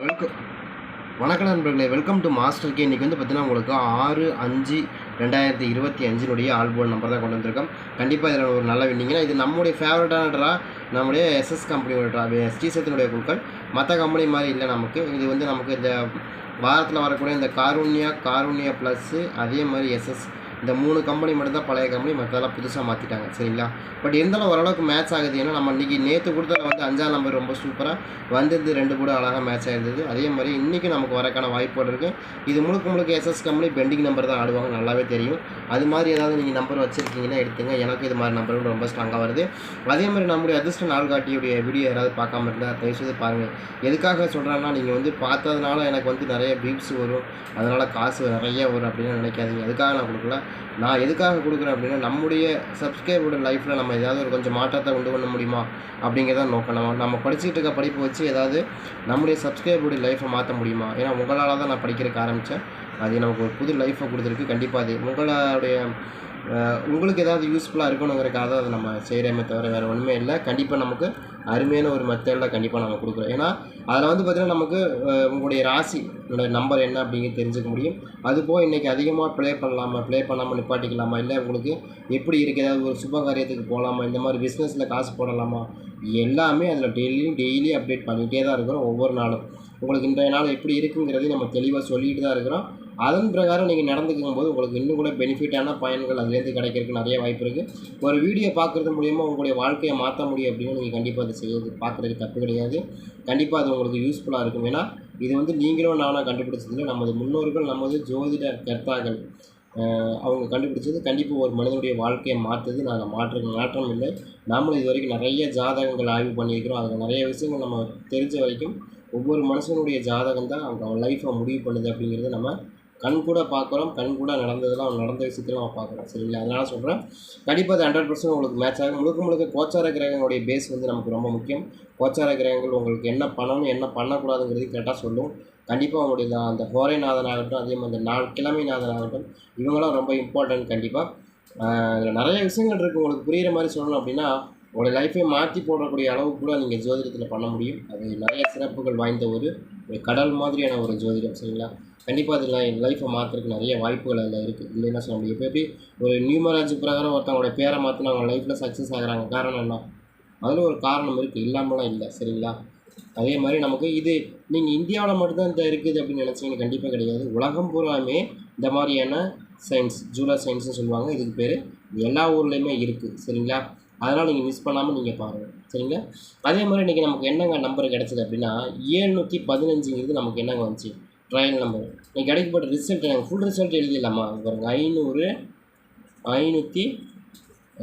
Welcome வணக்கம் நண்பர்களே welcome to master K இன்றைக்கி வந்து பார்த்தீங்கன்னா உங்களுக்கு ஆறு அஞ்சு ரெண்டாயிரத்தி இருபத்தி அஞ்சினுடைய ஆல்போல் நம்பர் தான் கொண்டு வந்திருக்கோம். கண்டிப்பாக இதில் ஒரு நல்ல வின்னிங்கன்னா இது நம்முடைய ஃபேவரட்டான ட்ரா நம்முடைய எஸ்எஸ் கம்பெனியோட ட்ரா ஸ்ரீசத்தினுடைய குழுக்கள். மற்ற கம்பெனி மாதிரி இல்லை நமக்கு. இது வந்து நமக்கு இந்த வாரத்தில் வரக்கூடிய இந்த காரூன்யா காரூன்யா ப்ளஸ்ஸு அதே மாதிரி எஸ்எஸ் இந்த மூணு கம்பெனி மட்டும்தான் பழைய கம்பெனி மற்றதெல்லாம் புதுசாக மாற்றிட்டாங்க சரிங்களா? பட் இருந்தாலும் ஓரளவுக்கு மேட்ச் ஆகுது. ஏன்னா நம்ம இன்றைக்கி நேற்று கொடுத்ததில் வந்து அஞ்சாம் நம்பர் ரொம்ப சூப்பராக வந்தது ரெண்டு கூட அழகாக மேட்ச் ஆகிருந்தது அதே மாதிரி இன்றைக்கும் நமக்கு வரக்கான வாய்ப்புகள் இருக்குது இது முழுக்க முழுக்க எஸ்எஸ் கம்பெனி பெண்டிங் நம்பர் தான் ஆடுவாங்க நல்லாவே தெரியும். அது மாதிரி ஏதாவது நீங்கள் நம்பர் வச்சுருக்கீங்கன்னா எடுத்துங்க. எனக்கு இது மாதிரி நம்பரும் ரொம்ப ஸ்ட்ராங்காக வருது. அதே மாதிரி நம்முடைய அதிர்ஷ்ட நாள்காட்டியுடைய வீடியோ யாராவது பார்க்காம இருந்தால் தயவுசெய்து பாருங்கள் எதுக்காக சொல்கிறேன்னா நீங்கள் வந்து பார்த்ததுனால எனக்கு வந்து நிறைய பீப்ஸ் வரும். அதனால் காசு நிறைய வரும் அப்படின்னு நினைக்காதீங்க. அதுக்காக நான் கொடுக்கல. நான் எதுக்காக கொடுக்குறேன் அப்படின்னா நம்முடைய சப்ஸ்கிரைபரோட லைஃப்பில் நம்ம ஏதாவது ஒரு கொஞ்சம் மாற்றத்தை கொண்டு பண்ண முடியுமா? அப்படிங்கிறத நோக்கம். நம்ம நம்ம படிச்சுட்டு இருக்க படிப்பு வச்சு ஏதாவது நம்முடைய சப்ஸ்கிரைபருடைய லைஃப்பை மாற்ற முடியுமா? ஏன்னா உங்களால் தான் நான் படிக்கிறதுக்கு ஆரம்பித்தேன் அது நமக்கு ஒரு புது லைஃப்பை கொடுத்துருக்கு. கண்டிப்பாக அது உங்களுடைய உங்களுக்கு ஏதாவது யூஸ்ஃபுல்லாக இருக்கணுங்கிறக்காக தான் அதை நம்ம செய்கிறோமே தவிர வேறு ஒன்றுமே இல்லை. கண்டிப்பாக நமக்கு அருமையான ஒரு மெத்தடில் கண்டிப்பாக நம்ம கொடுக்குறோம். ஏன்னா அதில் வந்து பார்த்திங்கன்னா நமக்கு உங்களுடைய ராசி உங்களுடைய நம்பர் என்ன அப்படிங்கிறது தெரிஞ்சுக்க முடியும். அதுபோக இன்றைக்கி அதிகமாக ப்ளே பண்ணலாமா ப்ளே பண்ணாமல் நிப்பாட்டிக்கலாமா? இல்லை உங்களுக்கு எப்படி இருக்குது ஏதாவது ஒரு சுப காரியத்துக்கு போகலாமா இந்த மாதிரி பிஸ்னஸில் காசு போடலாமா? எல்லாமே அதில் டெய்லியும் டெய்லி அப்டேட் பண்ணிகிட்டே தான் இருக்கிறோம் ஒவ்வொரு நாளும். உங்களுக்கு இன்றைய நாள் எப்படி இருக்குங்கிறதையும் நம்ம தெளிவாக சொல்லிட்டு தான் இருக்கிறோம். அதன் பிரகாரம் நீங்கள் நடந்துக்கும் போது உங்களுக்கு இன்னும் கூட பெனிஃபிட்டான பயன்கள் அதுலேருந்து கிடைக்கிறதுக்கு நிறைய வாய்ப்பு இருக்குது ஒரு வீடியோ பார்க்குறது மூலிமா உங்களுடைய வாழ்க்கையை மாற்ற முடியும் அப்படின்னு நீங்கள் கண்டிப்பாக அதை செய்யறது பார்க்குறதுக்கு தப்பு கிடையாது. கண்டிப்பாக அது உங்களுக்கு யூஸ்ஃபுல்லாக இருக்கும். ஏன்னா இது வந்து நீங்களும் நானும் கண்டுபிடிச்சதில்ல நமது முன்னோர்கள் நமது ஜோதிட கர்த்தாக்கள் அவங்க கண்டுபிடிச்சது கண்டிப்பாக ஒரு மனிதனுடைய வாழ்க்கையை மாற்றுது. நாங்கள் மாற்ற மாற்றம் இல்லை. நாமளும் இது வரைக்கும் நிறைய ஜாதகங்கள் ஆய்வு பண்ணியிருக்கிறோம். அதில் நிறைய விஷயங்கள் நம்ம தெரிஞ்ச வரைக்கும் ஒவ்வொரு மனுஷனுடைய ஜாதகம் தான் அவங்க லைஃப்பை முடிவு பண்ணுது அப்படிங்கிறத நம்ம கண் கூட பார்க்குறோம் கண் கூட நடந்ததெல்லாம் நடந்த விஷயத்தில் நம்ம பார்க்குறோம். சரிங்களா? அதனால் சொல்கிறேன் கண்டிப்பாக அது ஹண்ட்ரட் பர்சன்ட் உங்களுக்கு மேட்ச் ஆகும். முழுக்க முழுக்க கோச்சார கிரகங்களுடைய பேஸ் வந்து நமக்கு ரொம்ப முக்கியம். கோச்சார கிரகங்கள் உங்களுக்கு என்ன பண்ணணும் என்ன பண்ணக்கூடாதுங்கிறது கரெக்டாக சொல்லும். கண்டிப்பாக உங்களுடைய அந்த ஹோரைநாதன் ஆகட்டும் அதே மாதிரி அந்த நாள் கிழமைநாதன் ஆகட்டும் இவங்களாம் ரொம்ப இம்பார்ட்டன்ட் கண்டிப்பாக இதில் நிறைய விஷயங்கள் இருக்குது உங்களுக்கு புரிகிற மாதிரி சொல்லணும் அப்படின்னா உங்களுடைய லைஃப்பை மாற்றி போடக்கூடிய அளவு கூட நீங்கள் ஜோதிடத்தில் பண்ண முடியும். அது நிறைய சிறப்புகள் வாய்ந்த ஒரு ஒரு கடல் மாதிரியான ஒரு ஜோதிடம் சரிங்களா? கண்டிப்பாக அதில் லைஃப்பை மாற்றுறதுக்கு நிறைய வாய்ப்புகள் அதில் இருக்குது இல்லைன்னா சொல்ல முடியும்? இப்போ எப்படி ஒரு நியூமராஜி பிரகாரம் ஒருத்தவங்களோட பேரை மாற்றினா அவங்க லைஃப்பில் சக்ஸஸ் ஆகுறாங்க. காரணம் என்ன? அதில் ஒரு காரணம் இருக்குது இல்லாமலாம் இல்லை சரிங்களா? அதே மாதிரி நமக்கு இது நீங்கள் இந்தியாவில் மட்டும்தான் இந்த இருக்குது அப்படின்னு நினச்சிங்கன்னா கண்டிப்பாக கிடையாது. உலகம் பூராமே இந்த மாதிரியான சயின்ஸ் ஜூலா சயின்ஸ்னு சொல்லுவாங்க. இதுக்கு பேர் எல்லா ஊர்லேயுமே இருக்குது சரிங்களா? அதனால் நீங்கள் மிஸ் பண்ணாமல் நீங்கள் பாருங்கள் சரிங்களா அதே மாதிரி இன்றைக்கி நமக்கு என்னங்க நம்பர் கிடச்சிது அப்படின்னா ஏழ்நூற்றி பதினஞ்சுங்கிறது நமக்கு என்னங்க வந்துச்சு? ட்ரையல் நம்பர் நீங்கள் கிடைக்கப்பட்ட ரிசல்ட் எனக்கு ஃபுல் ரிசல்ட் எழுதிடலாமா? பாருங்க. ஐநூறு ஐநூற்றி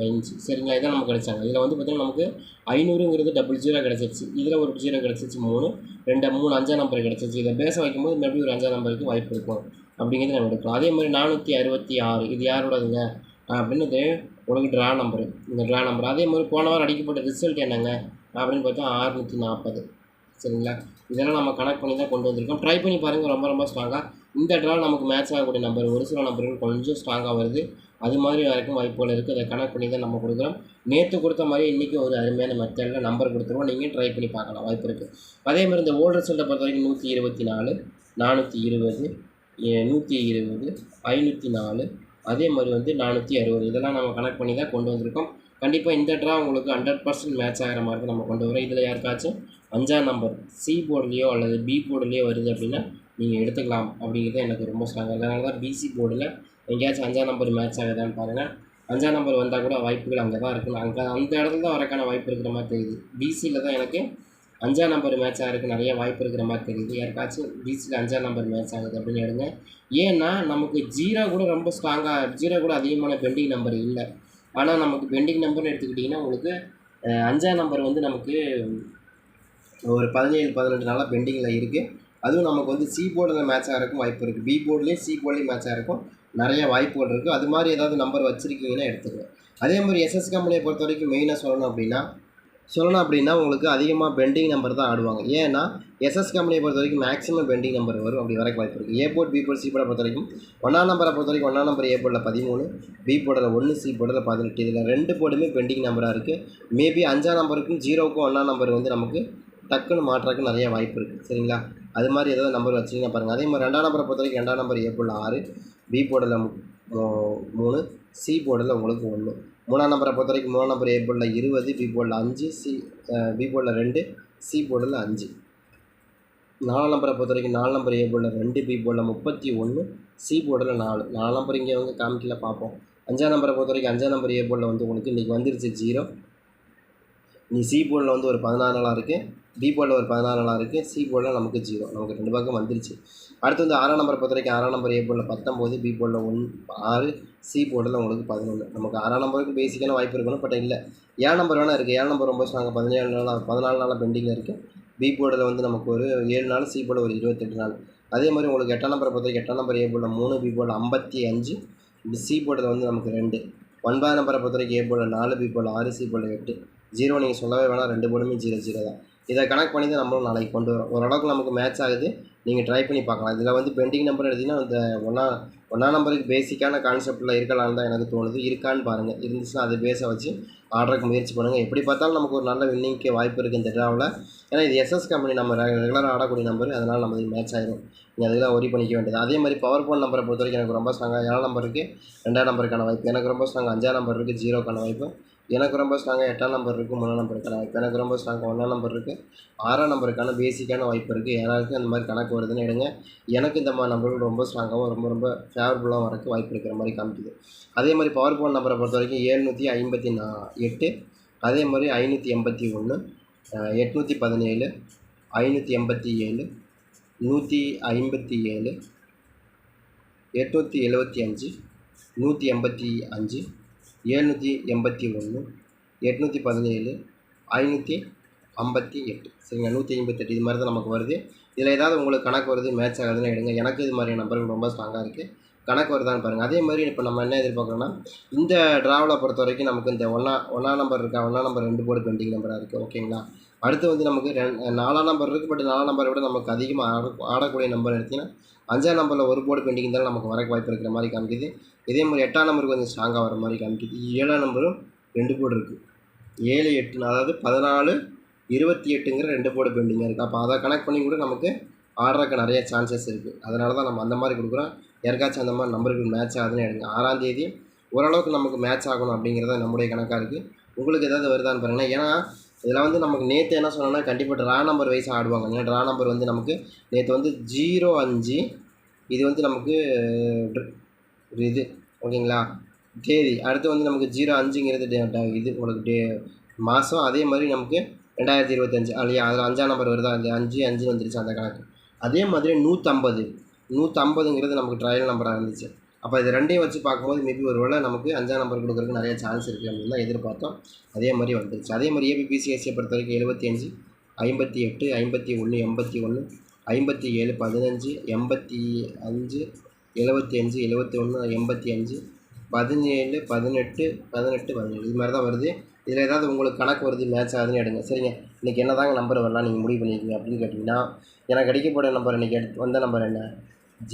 அஞ்சு சரிங்களா இதான் நமக்கு கிடைச்சாங்க. இதில் வந்து பார்த்திங்கன்னா நமக்கு ஐநூறுங்கிறது டபுள் ஜீரோ கிடச்சிருச்சு. இதில் ஒரு ஜீரோ கிடச்சிருச்சு மூணு. ரெண்டு மூணு அஞ்சாம் நம்பர் கிடச்சிருச்சு. இதை பேச வைக்கும்போது மறுபடியும் ஒரு அஞ்சாம் நம்பருக்கு வாய்ப்பு இருக்கும். அப்படிங்கிறது நம்ம எடுக்கலாம். அதே மாதிரி நானூற்றி அறுபத்தி ஆறு. இது யாரோடதுங்க? அப்படின்னு உனக்கு ட்ரா நம்பரு இந்த ட்ரா நம்பர் அதே மாதிரி போன வாரம் அடிக்கப்பட்ட ரிசல்ட் என்னங்க? அப்படின்னு பார்த்தா ஆறுநூற்றி நாற்பது. சரிங்களா? இதெல்லாம் நம்ம கனெக்ட் பண்ணி தான் கொண்டு வந்திருக்கோம். ட்ரை பண்ணி பாருங்கள் ரொம்ப ரொம்ப ஸ்ட்ராங்காக இந்த ட்ரா நமக்கு மேட்ச் ஆகக்கூடிய நம்பர் ஒரு சில நம்பர்கள் கொஞ்சம் ஸ்ட்ராங்காக வருது. அது மாதிரி வரைக்கும் வாய்ப்புகள் இருக்குது அதை கனெக்ட் பண்ணி தான் நம்ம கொடுக்குறோம். நேற்று கொடுத்த மாதிரி இன்றைக்கி ஒரு அருமையான மெத்தடில் நம்பர் கொடுத்துருவோம். நீங்கள் ட்ரை பண்ணி பார்க்கலாம். வாய்ப்பு இருக்குது அதே மாதிரி இந்த ஓல்டு ரிசல்ட்டை பொறுத்த வரைக்கும் நூற்றி இருபத்தி நாலு நானூற்றி இருபது நூற்றி இருபது ஐநூற்றி நாலு அதே மாதிரி வந்து நானூற்றி அறுபது. இதெல்லாம் நம்ம கனெக்ட் பண்ணி தான் கொண்டு வந்திருக்கோம். கண்டிப்பாக இந்த ட்ரா உங்களுக்கு ஹண்ட்ரட் பர்சன்ட் மேட்ச் ஆகிற மாதிரி தான் நம்ம கொண்டு வரோம் இதில் யாருக்காச்சும் அஞ்சாம் நம்பர் சி போர்டுலேயோ அல்லது பி போர்டுலேயோ வருது அப்படின்னா நீங்கள் எடுத்துக்கலாம் அப்படிங்கிறது எனக்கு ரொம்ப ஸ்ட்ராங்காக இருக்குது அதனால தான் பிசி போர்டில் எங்கேயாச்சும் அஞ்சாம் நம்பர் மேட்ச் ஆகுதான்னு பாருங்கள் அஞ்சாம் நம்பர் வந்தால் கூட வாய்ப்புகள் அங்கே தான் இருக்கணும் அங்கே அந்த இடத்துல தான் வரக்கான வாய்ப்பு இருக்கிற மாதிரி தெரியுது. பிசியில் தான் எனக்கு அஞ்சாம் நம்பர் மேட்ச் ஆகிறதுக்கு நிறைய வாய்ப்பு இருக்கிற மாதிரி தெரியுது. யாருக்காச்சும் பீச்சில் அஞ்சாம் நம்பர் மேட்ச் ஆகுது அப்படின்னு எடுங்க. ஏன்னா நமக்கு ஜீரோ கூட ரொம்ப ஸ்ட்ராங்காக ஜீரோ கூட அதிகமான பெண்டிங் நம்பர் இல்லை. ஆனால் நமக்கு பெண்டிங் நம்பர்னு எடுத்துக்கிட்டிங்கன்னா உங்களுக்கு அஞ்சாம் நம்பர் வந்து நமக்கு ஒரு பதினேழு பதினெட்டு நாளாக பெண்டிங்கில் இருக்குது அதுவும் நமக்கு வந்து சி போர்டில் மேட்ச் ஆகிறதுக்கும் வாய்ப்பு இருக்குது பி போர்ட்லேயும் சி போர்ட்லேயும் மேட்ச் இருக்கும் நிறைய வாய்ப்புகள் இருக்குது அது மாதிரி ஏதாவது நம்பர் வச்சுருக்கீங்கன்னா எடுத்துக்கோங்க. அதே மாதிரி எஸ்எஸ் கம்பெனியை பொறுத்த வரைக்கும் மெயினாக சொல்லணும் அப்படின்னா சொல்லணும் அப்படின்னா உங்களுக்கு அதிகமாக பெண்டிங் நம்பர் தான் ஆடுவாங்க. ஏன்னா எஸ்எஸ் கம்பெனியை பொறுத்த வரைக்கும் மேக்ஸிமம் பெண்டிங் நம்பர் வரும். அப்படி வரைக்கும் வாய்ப்பு இருக்குது A board B board C போர்டை பொறுத்த வரைக்கும் ஒன்றாம் நம்பரை பொறுத்த வரைக்கும் ஒன்றாம் நம்பர் ஏ போர்டில் பதிமூணு பி போர்டில் ஒன்று சி போர்டில் பதினெட்டு. இதில் ரெண்டு போர்டுமே பெண்டிங் நம்பராக இருக்குது மேபி அஞ்சாம் நம்பருக்கும் ஜீரோவுக்கும் ஒன்றாம் நம்பர் வந்து நமக்கு டக்குன்னு மாற்றுறதுக்கு நிறைய வாய்ப்பு இருக்குது சரிங்களா? அது மாதிரி ஏதாவது நம்பர் வச்சிங்கன்னா பாருங்கள் அதே மாதிரி ரெண்டாம் நம்பரை பொறுத்த வரைக்கும் ரெண்டாம் நம்பர் ஏ போர்டில் ஆறு பி போர்டில் மூணு சி போர்டில் உங்களுக்கு ஒன்று மூணாம் நம்பரை பொறுத்த வரைக்கும் மூணாம் நம்பர் ஏ போர்டில் இருபது பி போர்டில் அஞ்சு சி பி போர்டில் ரெண்டு சி போர்டில் அஞ்சு. நாலாம் நம்பரை பொறுத்த வரைக்கும் நாலு நம்பர் ஏ போர்டில் ரெண்டு பி போர்டில் முப்பத்தி ஒன்று சி போர்டில் நாலு. நாலு நம்பர் இங்கே அவங்க காமிக்கல பார்ப்போம். அஞ்சாம் நம்பரை பொறுத்த வரைக்கும் அஞ்சாம் நம்பர் ஏ போர்டில் வந்து உங்களுக்கு இன்றைக்கி வந்துருச்சு ஜீரோ நீ சி போர்டில் வந்து ஒரு பதினாறு நாளாக இருக்குது பி போர்டில் ஒரு பதினாறு நாளாக இருக்குது சி போர்டில் நமக்கு ஜீரோ நமக்கு ரெண்டு பக்கம் வந்துருச்சு. அடுத்து வந்து ஆறாம் நம்பரை பொறுத்த வரைக்கும் ஆறாம் நம்பர் ஏ போர்டில் பத்தொம்போது பி போர்டில் ஒன் ஆறு சி போர்டில் உங்களுக்கு பதினொன்று நமக்கு ஆறாம் நம்பருக்கு பேசிக்கான வாய்ப்பு இருக்கணும் பட் இல்லை. ஏழு நம்பர் வேணால் இருக்குது ஏழு நம்பர் ரொம்ப சொன்னாங்க பதினேழு நாளாக பதினாலு நாளாக பெண்டிங்கில் இருக்குது பி போர்டில் வந்து நமக்கு ஒரு ஏழு நாள் சி போர்டில் ஒரு இருபத்தெட்டு நாள். அதே மாதிரி உங்களுக்கு எட்டாம் நம்பரை பொறுத்த வரைக்கும் எட்டாம் நம்பர் ஏ போர்டில் மூணு பி போர்டில் ஐம்பத்தி அஞ்சு சி போர்டில் வந்து நமக்கு ரெண்டு. ஒன்பதாம் நம்பரை பொறுத்த வரைக்கும் ஏ போர்டில் நாலு பி போர்டில் ஆறு சி போர்டில் எட்டு. ஜீரோ நீங்கள் சொல்லவே வேணாம் ரெண்டு போர்டுமே ஜீரோ ஜீரோ தான். இதை கனெக்ட் பண்ணி தான் நம்மளும் நாளைக்கு கொண்டு வரோம். ஓரளவுக்கு நமக்கு மேட்ச் ஆகுது. நீங்கள் ட்ரை பண்ணி பார்க்கலாம். இதில் வந்து பெண்டிங் நம்பர் எடுத்திங்கன்னா இந்த ஒன்றா ஒன்றா நம்பருக்கு பேசிக்கான கான்செப்டில் இருக்கலாம்னு தான் எனக்கு தோணுது. இருக்கான்னு பாருங்கள் இருந்துச்சுன்னா அதை பேச வச்சு ஆர்டருக்கு முயற்சி பண்ணுங்கள் எப்படி பார்த்தாலும் நமக்கு ஒரு நல்ல வின்னிங்க்கு வாய்ப்பு இருக்குது இந்த ட்ராவில் ஏன்னா இது எஸ்எஸ் கம்பெனி நம்ம ரெகுலராக ஆடக்கூடிய நம்பர் அதனால் நம்ம இது மேட்ச் ஆகிடும் நீங்கள் அதெல்லாம் ஒரி பண்ணிக்க வேண்டியது. அதே மாதிரி பவர் ஃபோன் நம்பரை பொறுத்த வரைக்கும் எனக்கு ரொம்ப ஸ்ட்ராங்காக ஏழாம் நம்பருக்கு ரெண்டாம் நம்பருக்கான வாய்ப்பு. எனக்கு ரொம்ப ஸ்ட்ராங் அஞ்சாம் நம்பர் இருக்குது ஜீரோக்கான வாய்ப்பு. எனக்கு ரொம்ப ஸ்ட்ராங்காக எட்டாம் நம்பர் இருக்குது மூணாம் நம்பருக்கான வாய்ப்பு எனக்கு ரொம்ப ஸ்ட்ராங்காக ஒன்றாம் நம்பர் இருக்குது ஆறாம் நம்பருக்கான பேசிக்கான வாய்ப்பு இருக்குது யாராருக்கும் இந்த மாதிரி கணக்கு வருதுன்னு எடுங்க. எனக்கு இந்த மாதிரி நம்பர்கள் ரொம்ப ஸ்ட்ராங்காகவும் ரொம்ப ரொம்ப ஃபேவரபுளாகவும் வரக்கு வாய்ப்பு இருக்கிற மாதிரி காமிக்குது. அதே மாதிரி பவர் ஃபோன் நம்பரை பொறுத்த வரைக்கும் ஏழ்நூற்றி ஐம்பத்தி நா எட்டு. அதே மாதிரி ஐநூற்றி எண்பத்தி ஒன்று எட்நூற்றி பதினேழு ஐநூற்றி எண்பத்தி ஏழு நூற்றி ஐம்பத்தி ஏழு எட்நூற்றி எழுபத்தி அஞ்சு நூற்றி எண்பத்தி அஞ்சு ஏழ்நூற்றி எண்பத்தி ஒன்று எட்நூற்றி பதினேழு ஐநூற்றி ஐம்பத்தி எட்டு. சரிங்களா? நூற்றி ஐம்பத்தெட்டு இது மாதிரி தான் நமக்கு வருது. இதில் ஏதாவது உங்களுக்கு கணக்கு வருது மேட்ச் ஆகுதுன்னு எடுங்க. எனக்கு இது மாதிரியான நம்பர்கள் ரொம்ப ஸ்ட்ராங்காக இருக்குது கணக்கு வருதான்னு பாருங்கள் அதே மாதிரி இப்போ நம்ம என்ன எதிர்பார்க்குறோன்னா இந்த ட்ராவலை பொறுத்த வரைக்கும் நமக்கு இந்த ஒன்றா ஒன்றா நம்பர் இருக்கா? ஒன்றா நம்பர் ரெண்டு போர்டு பெண்டிங் நம்பராக இருக்குது ஓகேங்களா அடுத்து வந்து நமக்கு ரெண் நாலாம் நம்பர் இருக்குது பட் நாலாம் நம்பரை விட நமக்கு அதிகமாக ஆட ஆடக்கூடிய நம்பர் எடுத்திங்கன்னா அஞ்சாம் நம்பரில் ஒரு போர்டு பெண்டிங் இருந்தாலும் நமக்கு வரக்கு வாய்ப்பு இருக்கிற மாதிரி காமிக்குது. இதே மாதிரி எட்டாம் நம்பருக்கு கொஞ்சம் ஸ்ட்ராங்காக வர மாதிரி காமிக்குது. ஏழாம் நம்பரும் ரெண்டு போர்டு இருக்குது ஏழு எட்டு அதாவது பதினாலு இருபத்தி எட்டுங்கிற ரெண்டு போர்டு பெண்டிங்காக இருக்குது அப்போ அதை கனெக்ட் பண்ணி கூட நமக்கு ஆடுறதுக்கு நிறைய சான்சஸ் இருக்குது அதனால தான் நம்ம அந்த மாதிரி கொடுக்குறோம். யாருக்காச்சும் அந்த மாதிரி நம்பருக்கு மேட்ச் ஆகுதுன்னு எடுங்க. ஆறாம் தேதி ஓரளவுக்கு நமக்கு மேட்ச் ஆகணும் அப்படிங்கிறத நம்முடைய கணக்காக இருக்குது உங்களுக்கு ஏதாவது வருதான்னு பாருங்கள் ஏன்னா இதெல்லாம் வந்து நமக்கு நேற்று என்ன சொன்னோன்னா கண்டிப்பாக ட்ரா நம்பர் வைஸ் ஆடுவாங்க. ஏன்னா ட்ரா நம்பர் வந்து நமக்கு நேற்று வந்து ஜீரோ அஞ்சு. இது வந்து நமக்கு ஒரு இது ஓகேங்களா? தேதி. அடுத்து வந்து நமக்கு ஜீரோ அஞ்சுங்கிறது டே இது உங்களுக்கு டே மாதம் அதே மாதிரி நமக்கு ரெண்டாயிரத்தி இருபத்தஞ்சு. இல்லையா? அதில் அஞ்சாம் நம்பர் வருதா? இல்லையா? அஞ்சு அஞ்சு வந்துருச்சு அந்த கணக்கு. அதே மாதிரி நூற்றம்பது நூற்றம்பதுங்கிறது நமக்கு ட்ரையல் நம்பராக இருந்துச்சு. அப்போ இது ரெண்டையும் வச்சு பார்க்கும்போது மேபி ஒரு வேளை நமக்கு அஞ்சாம் நம்பர் கொடுக்குறதுக்கு நிறைய சான்ஸ் இருக்குது அப்படின்னு தான் எதிர்பார்த்தோம். அதே மாதிரி வந்துருச்சு. அதே மாதிரி ஏபிபிசிஎஸ்சியை பொறுத்த வரைக்கும் எழுபத்தி அஞ்சு ஐம்பத்தி எட்டு ஐம்பத்தி ஒன்று எண்பத்தி ஒன்று ஐம்பத்தி ஏழு பதினஞ்சு எண்பத்தி அஞ்சு எழுபத்தி அஞ்சு எழுபத்தி ஒன்று எண்பத்தி அஞ்சு பதினேழு பதினெட்டு பதினெட்டு பதினேழு. இது மாதிரி தான் வருது. இதில் ஏதாவது உங்களுக்கு கணக்கு வருது மேட்ச் ஆகுதுன்னு எடுங்க. சரிங்க. இன்றைக்கி என்ன தாங்க நம்பர் வரலாம்? நீங்கள் முடிவு பண்ணிக்கோங்க அப்படின்னு கேட்டிங்கன்னா எனக்கு அடிக்கப்பட்ட நம்பர் இன்றைக்கி எடுத்து வந்த நம்பர் என்ன?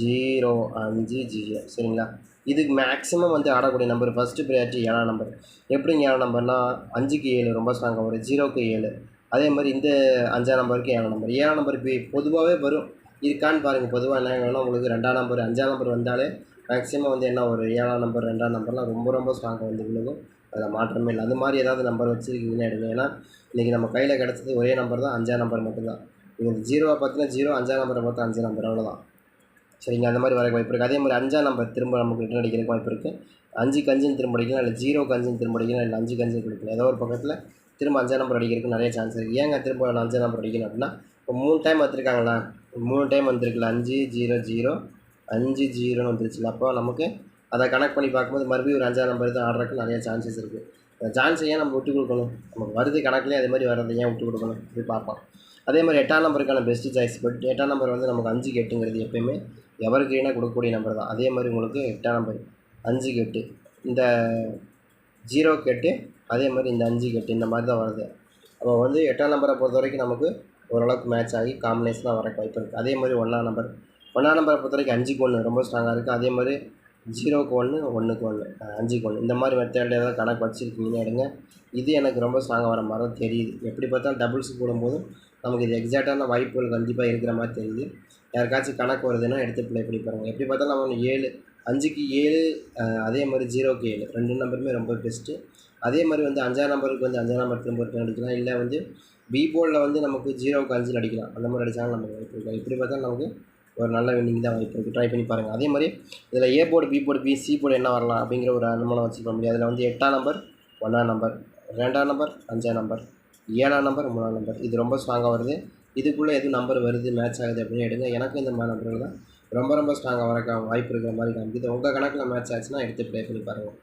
ஜீரோ அஞ்சு ஜீரோ. சரிங்களா? இதுக்கு மேக்ஸிமம் வந்து ஆடக்கூடிய நம்பர் ஃபஸ்ட்டு ப்ரையாரிட்டி ஏழாம் நம்பர் எப்படிங்க ஏழாம் நம்பர்னால் அஞ்சுக்கு ஏழு ரொம்ப ஸ்ட்ராங்காக வரும். ஜீரோக்கு ஏழு. அதே மாதிரி இந்த அஞ்சாம் நம்பருக்கு ஏழாம் நம்பர் ஏழாம் நம்பர் இப்போ பொதுவாகவே வரும். இருக்கான்னு பாருங்கள் பொதுவாக என்ன வேணும் உங்களுக்கு ரெண்டாம் நம்பர் அஞ்சாம் நம்பர் வந்தாலே மேக்ஸிமம் வந்து என்ன ஒரு ஏழாம் நம்பர் ரெண்டாம் நம்பர்லாம் ரொம்ப ரொம்ப ஸ்ட்ராங்காக வந்து விழுகும். அதில் மாற்றமே இல்லை. அது மாதிரி ஏதாவது நம்பர் வச்சுருக்கீங்கன்னா எடுங்க. ஏன்னா இன்றைக்கி நம்ம கையில் கிடச்சது ஒரே நம்பர் தான். அஞ்சாம் நம்பர் மட்டும்தான். நீங்கள் ஜீரோவை பார்த்தீங்கன்னா ஜீரோ அஞ்சாம் நம்பரை பார்த்தா அஞ்சு நம்பர் அவ்வளோதான் சரிங்க அந்த மாதிரி வர வாய்ப்பு இருக்குது அதே மாதிரி அஞ்சா நம்பர் திரும்ப நமக்கு ரிட்டன் அடிக்கிறதுக்கு வாய்ப்பு இருக்குது அஞ்சு கஞ்சின்னு திரும்ப அடிக்கலாம் இல்லை ஜீரோ கஞ்சின்னு திரும்ப அடிக்கலாம் இல்லை அஞ்சு அஞ்சு கொடுக்கலாம். ஏதோ ஒரு பக்கத்தில் திரும்ப அஞ்சாம் நம்பர் அடிக்கிறதுக்கு நிறைய சான்ஸ் இருக்குது ஏங்க திரும்ப நான் அஞ்சாம் நம்பர் அடிக்கணும் அப்படின்னா இப்போ மூணு டைம் வந்திருக்காங்களா? மூணு டைம் வந்துருக்குல்ல. அஞ்சு ஜீரோ ஜீரோ அஞ்சு ஜீரோன்னு வந்துருச்சுல அப்போ நமக்கு அதை கனெக்ட் பண்ணி பார்க்கும்போது மறுபடியும் ஒரு அஞ்சாம் நம்பர் தான் ஆடுறதுக்கு நிறைய சான்சஸ் இருக்குது அந்த சான்ஸை ஏன் நம்ம விட்டு கொடுக்கணும்? நமக்கு வருது கணக்குலேயே அதே மாதிரி வர்றதை ஏன் விட்டு கொடுக்கணும்? இப்படி பார்ப்போம். அதே மாதிரி எட்டாம் நம்பருக்கான பெஸ்ட்டு சாய்ஸ் பட் எட்டாம் நம்பர் வந்து நமக்கு அஞ்சுக்கு எட்டுங்கிறது எப்பயுமே எவருக்கு வேணால் கொடுக்கக்கூடிய நம்பர் தான். அதே மாதிரி உங்களுக்கு எட்டாம் நம்பர் அஞ்சுக்கு எட்டு இந்த ஜீரோக்கு எட்டு அதே மாதிரி இந்த அஞ்சுக்கு எட்டு இந்த மாதிரி தான் வருது. அப்போ வந்து எட்டாம் நம்பரை பொறுத்த வரைக்கும் நமக்கு ஓரளவுக்கு மேட்ச் ஆகி காம்பினேஷனாக வரக்கு வாய்ப்பு இருக்குது அதே மாதிரி ஒன்றாம் நம்பர் ஒன்றாம் நம்பரை பொறுத்த வரைக்கும் அஞ்சுக்கு ஒன்று ரொம்ப ஸ்ட்ராங்காக இருக்குது அதே மாதிரி ஜீரோக்கு ஒன்று ஒன்றுக்கு ஒன்று அஞ்சுக்கு ஒன்று இந்த மாதிரி மெத்தடில் ஏதாவது கணக்கு வச்சுருக்கீங்கன்னு எடுங்க. இது எனக்கு ரொம்ப ஸ்ட்ராங்காக வர மாதிரி தெரியுது. எப்படி பார்த்தாலும் டபுள்ஸ் போடும்போது நமக்கு இது எக்ஸாக்டான வாய்ப்புகள் கண்டிப்பாக இருக்கிற மாதிரி தெரியுது. யாருக்காச்சும் கணக்கு வருதுன்னா எடுத்து ப்ளே பண்ணி பாருங்கள் எப்படி பார்த்தாலும் நம்ம ஒன்று ஏழு அஞ்சுக்கு ஏழு அதே மாதிரி ஜீரோக்கு ஏழு. ரெண்டு நம்பருமே ரொம்ப பெஸ்ட்டு அதே மாதிரி வந்து அஞ்சாம் நம்பருக்கு வந்து அஞ்சாம் நம்பர் திரும்ப ரிட்டர்ன் அடிக்கலாம். இல்லை வந்து பி வந்து நமக்கு ஜீரோவுக்கு அஞ்சில் அடிக்கலாம். அந்த மாதிரி அடித்தாலும் நமக்கு வாய்ப்பு இருக்கலாம் இப்படி பார்த்தா நமக்கு ஒரு நல்ல வின்னிங் தான் வாய்ப்பு இருக்குது ட்ரை பண்ணி பாருங்கள் அதே மாதிரி இதில் A board B board B C board என்ன வரலாம் அப்படிங்கிற ஒரு அனுமானம் வச்சுக்க முடியாது. அதில் வந்து எட்டாம் நம்பர் ஒன்றாம் நம்பர் ரெண்டாம் நம்பர் அஞ்சாம் நம்பர் ஏழாம் நம்பர் மூணாம் நம்பர் இது ரொம்ப ஸ்ட்ராங்காக வருது. இதுக்குள்ளே எது நம்பர் வருது மேட்ச் ஆகுது அப்படின்னு எடுங்க. எனக்கு இந்த மாதிரி நம்பர்கள் தான். ரொம்ப ரொம்ப ஸ்ட்ராங்காக வர வாய்ப்பு இருக்கிற மாதிரி காமிக்குது. உங்கள் கணக்கில் மேட்ச் ஆச்சுன்னா எடுத்து ப்ளே பண்ணி பாருங்கள்